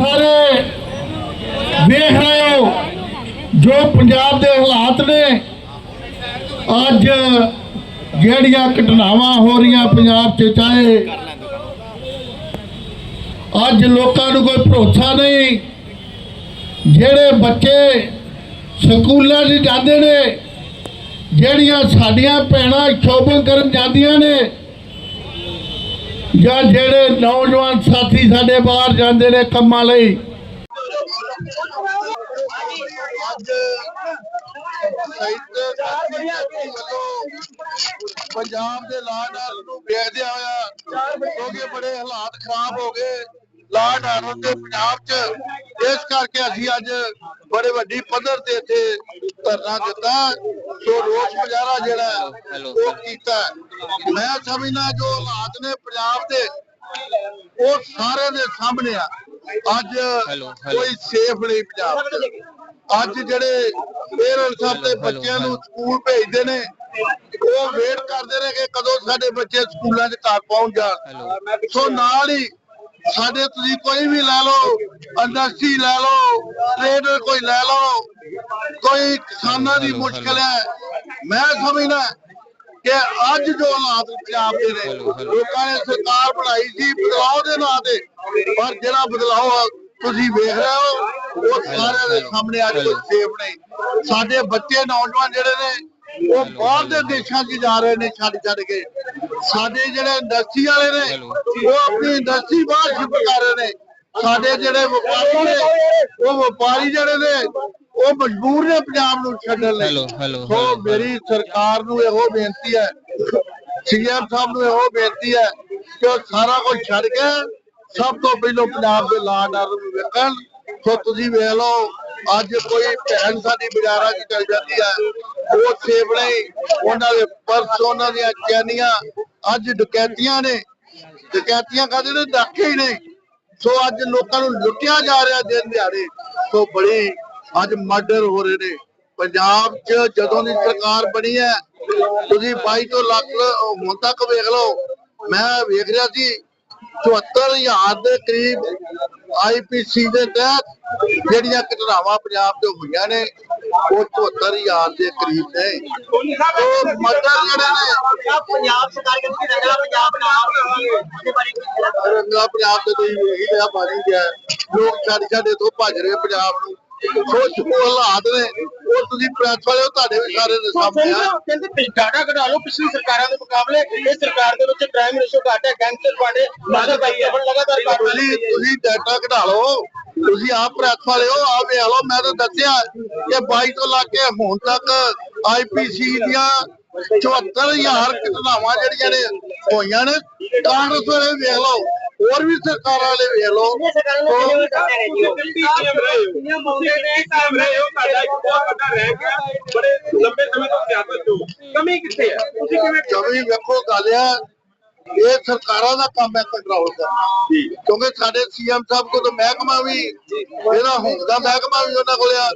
ਸਾਰੇ ਵੇਖ ਰਹੇ ਹੋ ਜੋ ਪੰਜਾਬ ਦੇ ਹਾਲਾਤ ਨੇ। ਅੱਜ ਜਿਹੜੀਆਂ ਘਟਨਾਵਾਂ ਹੋ ਰਹੀਆਂ ਪੰਜਾਬ 'ਚ, ਚਾਹੇ ਅੱਜ ਲੋਕਾਂ ਨੂੰ ਕੋਈ ਭਰੋਸਾ ਨਹੀਂ, ਜਿਹੜੇ ਬੱਚੇ ਸਕੂਲਾਂ 'ਚ ਜਾਂਦੇ ਨੇ, ਜਿਹੜੀਆਂ ਸਾਡੀਆਂ ਭੈਣਾਂ ਸ਼ੋਭਨ ਕਰਨ ਜਾਂਦੀਆਂ ਨੇ ਜਾਂ ਜਿਹੜੇ ਨੌਜਵਾਨ ਸਾਥੀ ਸਾਡੇ ਬਾਹਰ ਜਾਂਦੇ ਨੇ ਕੰਮਾਂ ਲਈ? ਅੱਜ ਪੰਜਾਬ ਦੇ ਲਾਡ ਨੂੰ ਵੇਖਦਿਆਂ ਹੋਇਆ ਕਿਉਂਕਿ ਬੜੇ ਹਾਲਾਤ ਖਰਾਬ ਹੋ ਗਏ। ਲਾਡ ਆਰਡਰ ਦੇ ਪੰਜਾਬ 'ਚ। ਇਸ ਕਰਕੇ ਅਸੀਂ ਅੱਜ ਬੜੇ ਵੱਡੀ ਪੱਧਰ ਤੇ ਇੱਥੇ ਧਰਨਾ ਦਿੱਤਾ। ਸੋ ਰੋਸ ਮੁਜ਼ਾਹਰਾ ਜਿਹੜਾ ਉਹ ਕੀਤਾ ਮੈਂ ਸਮਝਦਾ ਜੋ ਹਾਲਾਤ ਨੇ ਪੰਜਾਬ ਦੇ ਉਹ ਸਾਰੇ ਦੇ ਸਾਹਮਣੇ ਆ। ਅੱਜ ਕੋਈ ਸੇਫ ਨਹੀਂ ਪੰਜਾਬ ਅੱਜ ਜਿਹੜੇ ਪੇਰੈਂਟਸ ਆਪਣੇ ਬੱਚਿਆਂ ਨੂੰ ਸਕੂਲ ਭੇਜਦੇ ਨੇ ਉਹ ਵੇਟ ਕਰਦੇ ਨੇ ਕਿ ਕਦੋਂ ਸਾਡੇ ਬੱਚੇ ਸਕੂਲਾਂ 'ਚ ਘਰ ਪਹੁੰਚ ਜਾਣ। ਸੋ ਨਾਲ ਹੀ ਸਾਡੇ ਤੁਸੀਂ ਕੋਈ ਵੀ ਲੈ ਲਓ, ਇੰਡਸਟਰੀ ਲੈ ਲਓ ਟ੍ਰੇਡਰ ਕੋਈ ਲੈ ਲਓ, ਕੋਈ ਕਿਸਾਨਾਂ ਦੀ ਮੁਸ਼ਕਲ ਹੈ। ਮੈਂ ਸਮਝਦਾ ਕਿ ਅੱਜ ਜੋ ਹਾਲਾਤ ਪੰਜਾਬ ਦੇ ਨੇ ਲੋਕਾਂ ਨੇ ਸਰਕਾਰ ਬਣਾਈ ਸੀ, ਬਦਲਾਅ ਦੇ ਨਾਂ ਤੇ, ਪਰ ਜਿਹੜਾ ਬਦਲਾਅ ਤੁਸੀਂ ਵੇਖ ਰਹੇ ਹੋ, ਉਹ ਸਾਰਿਆਂ ਦੇ ਸਾਹਮਣੇ ਅੱਜ ਸੇਫ ਨਹੀਂ। ਸਾਡੇ ਬੱਚੇ, ਨੌਜਵਾਨ ਜਿਹੜੇ ਨੇ ਉਹ ਬਾਹਰ ਦੇ ਦੇਸ਼ਾਂ 'ਚ ਜਾ ਰਹੇ ਨੇ ਛੱਡ ਛੱਡ ਕੇ। ਸਾਡੇ ਜਿਹੜੇ ਇੰਡਸਟਰੀ ਵਾਲੇ ਨੇ ਉਹ ਆਪਣੀ ਇੰਡਸਟਰੀ ਬਾਹਰ ਸ਼ਿਫਟ ਕਰ ਰਹੇ ਨੇ। ਸਾਡੇ ਜਿਹੜੇ ਵਪਾਰੀ ਨੇ ਉਹ ਵਪਾਰੀ ਜਿਹੜੇ ਨੇ ਉਹ ਮਜਬੂਰ ਨੇ ਪੰਜਾਬ ਨੂੰ ਛੱਡਣ ਲਈ। ਹੈਲੋ, ਹੈਲੋ, ਸੋ ਮੇਰੀ ਸਰਕਾਰ ਨੂੰ ਇਹੋ ਬੇਨਤੀ ਹੈ। ਸੀਐਮ ਸਾਹਿਬ ਨੂੰ ਇਹੋ ਬੇਨਤੀ ਹੈ ਕਿ ਉਹ ਸਾਰਾ ਕੁਝ ਛੱਡ ਕੇ ਸਭ ਤੋਂ ਪਹਿਲਾਂ ਪੰਜਾਬ ਦੇ ਲਾਡ ਆਰਡਰ ਨੂੰ ਵੇਖਣ। ਸੋ ਤੁਸੀਂ ਵੇਖ ਲਓ ਅੱਜ ਕੋਈ ਭੈਣ ਸਾਡੀ ਬਾਜ਼ਾਰਾਂ 'ਚ ਚਲ ਜਾਂਦੀ ਹੈ ਉਹ ਸੇਬ ਉਹਨਾਂ ਦੇ ਪਰਸ, ਉਹਨਾਂ ਦੀਆਂ ਚੈਨੀਆਂ ਅੱਜ ਡਕੈਤੀਆਂ ਨੇ। ਡਕੈਤੀਆਂ ਕਰਦੇ ਨੇ ਡਾਕੇ ਹੀ ਨੇ। ਸੋ ਅੱਜ ਲੋਕਾਂ ਨੂੰ ਲੁੱਟਿਆ ਜਾ ਰਿਹਾ ਦਿਨ ਦਿਹਾੜੇ। ਸੋ ਬੜੀ ਅੱਜ ਮਰਡਰ ਹੋ ਰਹੇ ਨੇ। ਪੰਜਾਬ 'ਚ ਜਦੋਂ ਦੀ ਸਰਕਾਰ ਬਣੀ ਹੈ, ਤੁਸੀਂ 22 ਤੋਂ ਲੱਖ ਹੁਣ ਤੱਕ ਵੇਖ ਲਓ। ਮੈਂ ਵੇਖ ਰਿਹਾ ਸੀ 74000 ਦੇ ਕਰੀਬ ਆਈਪੀਸੀ ਦੇ ਤਹਿਤ ਜਿਹੜੀਆਂ ਘਟਨਾਵਾਂ ਪੰਜਾਬ 'ਚ ਹੋਈਆਂ ਨੇ ਉਹ 74000 ਦੇ ਕਰੀਬ ਨੇ। ਉਹ ਮਰਡਰ ਜਿਹੜੇ ਨੇ। ਪੰਜਾਬ ਸਰਕਾਰ ਕਹਿੰਦੀ ਰੰਗਲਾ ਪੰਜਾਬ ਬਣਾ? ਰੰਗਾ ਤੇ ਤੁਸੀਂ ਵੇਖ ਹੀ। ਲਿਆ ਪਾਣੀ ਗਿਆ ਲੋਕ ਛੱਡ ਛੱਡ ਇੱਥੋਂ ਭੱਜ ਰਹੇ ਪੰਜਾਬ ਨੂੰ। ਸੋ ਜੋ ਹਾਲਾਤ ਨੇ। ਉਹ ਤੁਸੀਂ ਪ੍ਰੈਸ ਵਾਲੇ ਤੁਹਾਡੇ ਵੀ ਸਾਰੇ ਦੇ ਸਾਹਮਣੇ ਆ। ਕਹਿੰਦੇ ਡਾਟਾ ਕਢਾ ਲਓ ਪਿਛਲੀ ਸਰਕਾਰਾਂ ਦੇ ਮੁਕਾਬਲੇ ਇਹ ਸਰਕਾਰ ਦੇ ਵਿੱਚ ਕ੍ਰਾਈਮ ਰੇਸ਼ੋ ਘੱਟ ਹੈ ਗੈਂਗਸਟਰ ਬਾੜੇ ਮਾਦਰ ਬਾਈ ਲਗਾਤਾਰ ਘੱਟ ਤੁਸੀਂ ਤੁਸੀਂ ਡਾਟਾ ਕਢਾ ਲਓ। ਤੁਸੀਂ ਆਪ ਪ੍ਰੈਸ ਵਾਲੇ ਹੋ ਆ ਵੇਖ ਲਓ ਮੈਂ ਤਾਂ ਦੱਸਿਆ ਕਿ 22 ਤੋਂ ਲੱਗ ਕੇ ਹੁਣ ਤੱਕ ਆਈਪੀਸੀ ਦੀਆਂ 74000 ਘਟਨਾਵਾਂ ਜਿਹੜੀਆਂ ਨੇ ਹੋਈਆਂ ਨੇ ਕਾਂਗਰਸ ਵਾਲੇ ਵੇਖ ਲਓ ਹੋਰ ਵੀ ਸਰਕਾਰਾਂ ਵਾਲੇ ਵੇਖ ਲਓ ਕਮੀ ਕਿੱਥੇ ਹੈ ਤੁਸੀਂ ਕਿਵੇਂ ਜਮੀ ਵੇਖੋ ਗੱਲ ਆ ਇਹ ਸਰਕਾਰਾਂ ਦਾ ਕੰਮ ਹੈ ਕੰਟਰੋਲ ਕਰਨਾ ਕਿਉਂਕਿ ਸਾਡੇ ਸੀਐਮ ਸਾਹਿਬ ਕੋਲ ਤਾਂ ਮਹਿਕਮਾ ਵੀ ਇਹਦਾ ਹੁਣ ਦਾ ਮਹਿਕਮਾ ਵੀ ਉਹਨਾਂ ਕੋਲ ਆ।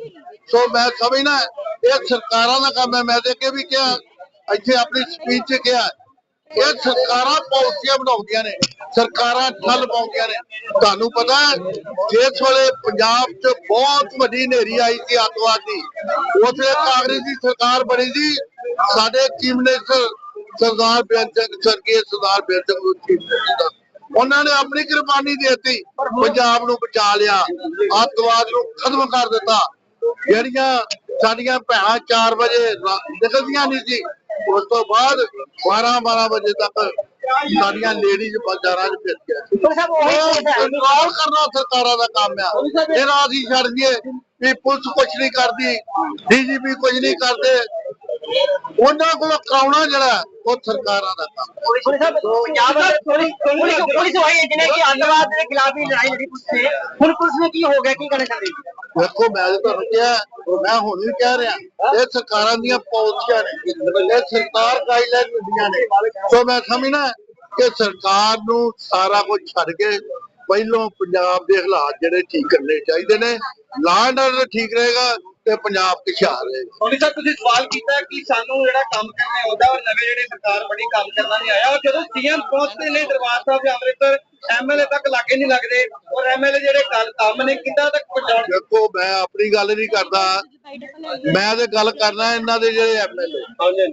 ਸੋ ਮੈਂ ਸਮਝਣਾ ਇਹ ਸਰਕਾਰਾਂ ਦਾ ਕੰਮ ਹੈ। ਮੈਂ ਤੇ ਅੱਗੇ ਵੀ ਕਿਹਾ ਇੱਥੇ ਆਪਣੀ ਸਪੀਚ 'ਚ ਕਿਹਾ ਇਹ ਸਰਕਾਰਾਂ ਪਾਲਿਸੀਆਂ ਬਣਾਉਂਦੀਆਂ ਨੇ। ਸਰਕਾਰਾਂ ਠੱਲ ਪਾਉਂਦੀਆਂ ਨੇ। ਤੁਹਾਨੂੰ ਪਤਾ ਹੈ ਜਿਸ ਵੇਲੇ ਪੰਜਾਬ 'ਚ ਬਹੁਤ ਵੱਡੀ ਹਨੇਰੀ ਆਈ ਸੀ ਅੱਤਵਾਦ ਦੀ ਉਸੇ ਕਾਂਗਰਸ ਦੀ ਸਰਕਾਰ ਬਣੀ ਸੀ। ਸਾਡੇ ਚੀਫ ਮਿਨਿਸਟਰ ਸਰਦਾਰ ਸਿੰਘ ਸਰਗੇ ਸਰਦਾਰ ਬੇਅੰਤ ਸਿੰਘ ਨੂੰ chief minister ਦਾ। ਉਹਨਾਂ ਨੇ ਆਪਣੀ ਕੁਰਬਾਨੀ ਦਿੱਤੀ ਪੰਜਾਬ ਨੂੰ ਬਚਾ ਲਿਆ ਅੱਤਵਾਦ ਨੂੰ ਖਤਮ ਕਰ ਦਿੱਤਾ। ਜਿਹੜੀਆਂ ਸਾਡੀਆਂ ਭੈਣਾਂ 4 ਵਜੇ ਨਿਕਲਦੀਆਂ ਨਹੀਂ ਸੀ ਉਸ ਤੋਂ ਬਾਅਦ 12 12 ਵਜੇ ਤੱਕ ਸਾਡੀਆਂ ਲੇਡੀਜ਼ ਬਾਜ਼ਾਰਾਂ 'ਚ ਫਿਰ ਗਿਆ ਕੰਟਰੋਲ ਕਰਨਾ ਸਰਕਾਰਾਂ ਦਾ ਕੰਮ ਆ। ਇਹਨਾਂ ਅਸੀਂ ਛੱਡ ਦਈਏ ਵੀ ਪੁਲਿਸ ਕੁਝ ਨਹੀਂ ਕਰਦੀ ਡੀਜੀਪੀ ਕੁਝ ਨਹੀਂ ਕਰਦੇ। ਉਹਨਾਂ ਕੋਲ ਕਰਾਉਣਾ ਜਿਹੜਾ ਉਹ ਸਰਕਾਰਾਂ ਦਾ ਕੰਮ ਪੁਲਿਸ ਪੰਜਾਬ ਪੁਲਿਸ ਪੁਲਿਸ ਵਾਈ ਹੈ ਜਿਹਨੇ ਕਿ ਅੱਤਵਾਦ ਦੇ ਖਿਲਾਫ ਹੀ ਲੜਾਈ ਲੜੀ ਪੁਲਿਸ ਨੇ। ਹੁਣ ਪੁਲਿਸ ਨੇ ਕੀ ਹੋ ਗਿਆ ਕੀ ਕਰਨਾ ਚਾਹੁੰਦੀ ਮੈਂ ਤੁਹਾਨੂੰ ਕਿਹਾ ਮੈਂ ਹੁਣ ਵੀ ਕਹਿ ਰਿਹਾ ਇਹ ਸਰਕਾਰਾਂ ਦੀਆਂ ਪਾਲਿਸੀਆਂ ਨੇ ਇਹ ਸਰਕਾਰ ਗਾਈਡਲਾਈਨ ਦਿੰਦੀਆਂ ਨੇ। ਸੋ ਮੈਂ ਸਮਝਣਾ ਕਿ ਸਰਕਾਰ ਨੂੰ ਸਾਰਾ ਕੁਝ ਛੱਡ ਕੇ ਪਹਿਲੋਂ ਪੰਜਾਬ ਦੇ ਹਾਲਾਤ ਜਿਹੜੇ ਠੀਕ ਕਰਨੇ ਚਾਹੀਦੇ ਨੇ ਲਾਅ ਐਂਡ ਆਰਡਰ ਠੀਕ ਰਹੇਗਾ ਤੇ ਪੰਜਾਬ ਖੁਸ਼ਹਾਲ ਰਹੇ ਸੋਨੀ ਸਾਹਿਬ ਤੁਸੀਂ ਸਵਾਲ ਕੀਤਾ ਕਿ ਸਾਨੂੰ ਜਿਹੜਾ ਕੰਮ ਕਰਨਾ ਆਉਂਦਾ ਔਰ ਨਵੇਂ ਜਿਹੜੇ ਸਰਕਾਰ ਬੜੀ ਕੰਮ ਕਰਨਾ ਨਹੀਂ ਆਇਆ। ਔਰ ਜਦੋਂ ਸੀਐਮ ਪਹੁੰਚਦੇ ਨੇ ਦਰਬਾਰ ਸਾਹਿਬ ਜਾਂ ਅੰਮ੍ਰਿਤਸਰ ਐਮਐਲਏ ਤੱਕ ਲਾਗੇ ਨਹੀਂ ਲੱਗਦੇ। ਔਰ ਐਮਐਲਏ ਜਿਹੜੇ ਗੱਲ ਕੰਮ ਨੇ ਕਿੰਦਾ ਤੱਕ ਪਹੁੰਚਾਉਣ? ਦੇਖੋ ਮੈਂ ਆਪਣੀ ਗੱਲ ਨਹੀਂ ਕਰਦਾ। ਮੈਂ ਤੇ ਗੱਲ ਕਰਨਾ ਇਹਨਾਂ ਦੇ ਜਿਹੜੇ ਐਮਐਲਏ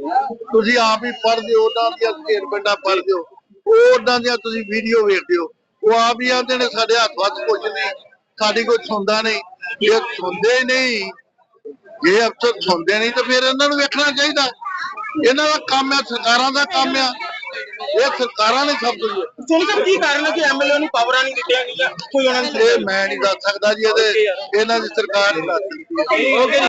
ਤੁਸੀਂ ਆਪ ਹੀ ਪੜ੍ਹਦੇ ਹੋ ਉਹਨਾਂ ਦੀਆਂ ਸਟੇਟਮੈਂਟਾਂ ਪੜ੍ਹਦੇ ਹੋ ਉਹ ਉਹਨਾਂ ਦੀਆਂ ਤੁਸੀਂ ਵੀਡੀਓ ਵੇਖਦੇ ਹੋ ਉਹ ਆਪ ਹੀ ਆਂਦੇ ਨੇ ਸਾਡੇ ਹੱਥ ਵੱਸ ਕੁਝ ਨਹੀਂ। ਸਾਡੀ ਕੋਈ ਸੁਣਦਾ ਨਹੀਂ। ਜੇ ਸੁਣਦੇ ਨਹੀਂ ਜੇ ਅਫਸਰ ਸੁਣਦੇ ਨਹੀਂ ਤਾਂ ਫਿਰ ਇਹਨਾਂ ਨੂੰ ਵੇਖਣਾ ਚਾਹੀਦਾ। ਇਹਨਾਂ ਦਾ ਕੰਮ ਹੈ ਸਰਕਾਰਾਂ ਦਾ ਕੰਮ ਆ। ਇਹ ਸਰਕਾਰਾਂ ਨੇ ਸਭ ਕੁਝ ਸਾਹਿਬ ਕੀ ਕਾਰਨ ਹੈ ਕਿ ਐਮਐਲਏ ਨੂੰ ਪਾਵਰਾਂ ਨਹੀਂ ਦਿੱਤੀਆਂ ਗਈਆਂ? ਕੋਈ ਉਹਨਾਂ ਨੂੰ ਇਹ ਮੈਂ ਨਹੀਂ ਦੱਸ ਸਕਦਾ ਜੀ ਇਹਦੇ ਇਹਨਾਂ ਦੀ ਸਰਕਾਰ ਹੀ ਦੱਸ ਸਕਦੀ ਹੈ